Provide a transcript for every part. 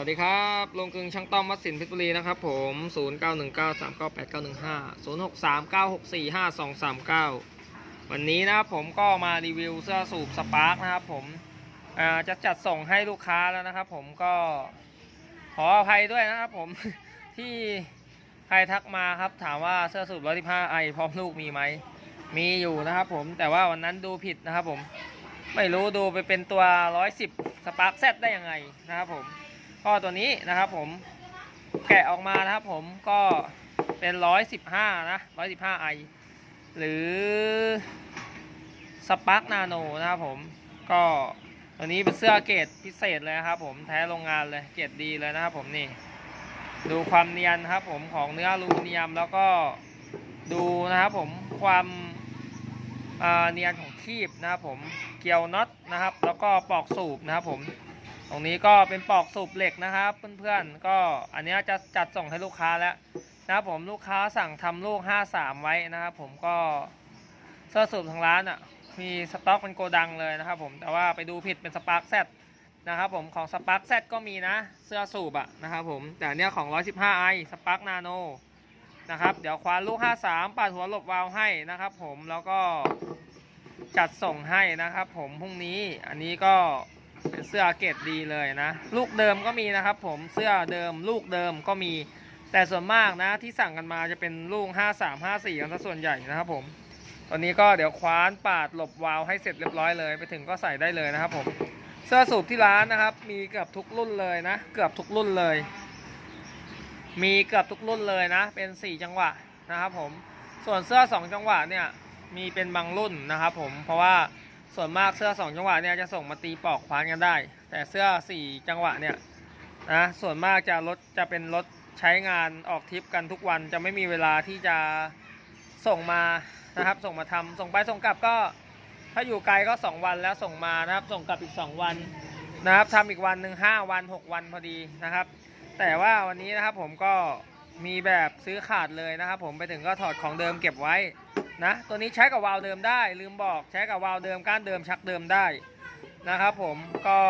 วัสดีครับลงกึงช่างต้อมวัดสินเพชรบุรีนะครับผม 0 9 1 9 3 9 8 9 1 5 0 6 3 9 6 4 5 2 3 9 วันนี้นะครับผมก็มารีวิวเสื้อสูบสปาร์กนะครับผมจะจัดส่งให้ลูกค้าแล้วนะครับผมก็ขออภัยด้วยนะครับผมที่ใครทักมาครับถามว่าเสื้อสูบ115ไอพร้อมลูกมีไหมมีอยู่นะครับผมแต่ว่าวันนั้นดูผิดนะครับผมไม่รู้ดูไปเป็นตัว 110 สปาร์คเซตได้ยังไงนะครับผม ก็ตัวนี้นะครับผมแกะออกมานะครับผมก็เป็น 115 นะ 115ไอหรือสปาร์คนาโนนะครับผมก็ตัวนี้เป็นเสื้อเกรดพิเศษเลยครับผมแท้โรงงานเลยเกรดดีเลยนะครับผมนี่ดูความเนียนครับผมของเนื้ออลูมิเนียมแล้วก็ดูนะครับผมความเนียนของคีบนะครับผมเกี่ยวน็อตนะครับ แล้วก็ปลอกสูบนะครับผม ตรงนี้ก็เป็นปลอกสูบเหล็กนะครับเพื่อนๆก็อันนี้จะจัดส่งให้ลูกค้าแล้วนะครับผมลูกค้าสั่งทำลูก 53 ไว้นะครับ ผมก็เสื้อสูบทางร้านอะมีสต็อกเป็นโกดังเลยนะครับผมแต่ว่าไปดูผิดเป็นสปาร์คแซนะครับผมของสปาร์คแซก็มีนะเสื้อสูบอะนะครับผมแต่เนี้ยของ 115ไอสปาร์คนาโนนะครับเดี๋ยวควานลูก 53ปาดหัวหลบวาวให้นะครับ ผมแล้วก็จัดส่งให้นะครับ ผมพรุ่งนี้อันนี้ก็ เป็นเสื้อเกรดดีเลยนะ ลูกเดิมก็มีนะครับ ผมเสื้อเดิมลูกเดิมก็มี แต่ส่วนมากนะที่สั่งกันมาจะเป็นลูก 53 54กันซะส่วนใหญ่นะครับผมตอนนี้ก็เดี๋ยวคว้านปาดหลบวาวให้เสร็จเรียบร้อยเลย ไปถึงก็ใส่ได้เลยนะครับผมเสื้อสูบที่ร้านนะครับ มีเกือบทุกรุ่นเลยนะ เกือบทุกรุ่นเลย มีเกือบทุกรุ่นเลยนะ เป็น 4 จังหวะนะครับผมส่วนเสื้อ 2 จังหวะเนี่ยมีเป็นบางรุ่นนะครับผมเพราะว่า ส่วนมากเสื้อ 2 จังหวะเนี่ยจะส่งมาตีปอกคว้านกันได้ แต่เสื้อ 4 จังหวะเนี่ยนะส่วนมากจะรถจะเป็นรถใช้งานออกทริปกันทุกวันจะไม่มีเวลาที่จะส่งมานะครับ ส่งมาทำส่งไปส่งกลับก็ ถ้าอยู่ไกลก็ 2 วันแล้วส่งมานะครับ ส่งกลับอีก 2 วันนะครับทำอีกวันหนึ่ง5วัน 6 วันพอดีนะครับ แต่ว่าวันนี้นะครับผมก็มีแบบซื้อขาดเลยนะครับ ผมไปถึงก็ถอดของเดิมเก็บไว้ นะตัวนี้ใช้กับวาล์วเดิมได้ ลืมบอกใช้กับวาล์วเดิมก้านเดิมชักเดิมได้นะครับผมก็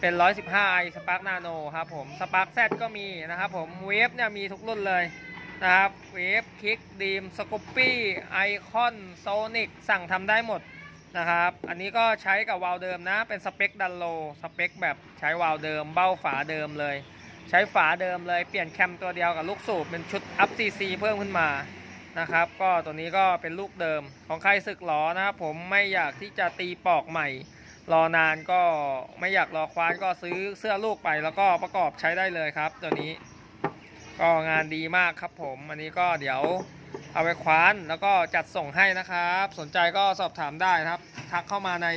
เป็น 115ไอสปาร์กนาโนครับผมสปาร์กแซก็มีนะครับผมเวฟเนี่ยมีทุกรุ่นเลยนะครับเวฟคิกดีมสกูปปี้ไอคอนโซนิกสั่งทำได้หมดนะครับ อันนี้ก็ใช้กับวาล์วเดิมนะ เป็นสเปคดันโลสเปคแบบใช้วาล์วเดิม เบ้าฝาเดิมเลย ใช้ฝาเดิมเลย เปลี่ยนแคมตัวเดียวกับลูกสูบเป็นชุดอัพซีซีเพิ่มขึ้นมา นะครับ ก็ตัวนี้ก็เป็นลูกเดิมของใครสึกหลอนะครับผมไม่อยากที่จะตีปอกใหม่ รอนานก็ไม่อยากรอคว้านก็ซื้อเสื้อลูกไปแล้วก็ประกอบใช้ได้เลยครับ ตัวนี้ ก็งานดีมากครับผมอันนี้ก็เดี๋ยวเอาไปคว้านแล้วก็จัดส่งให้นะครับ สนใจก็สอบถามได้นะครับ ทักเข้ามาใน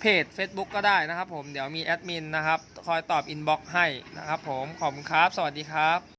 เพจ Facebook ก็ได้นะครับผมเดี๋ยวมีแอดมินนะครับ คอยตอบอินบ็อกซ์ให้นะครับผม ขอบคุณครับ สวัสดีครับ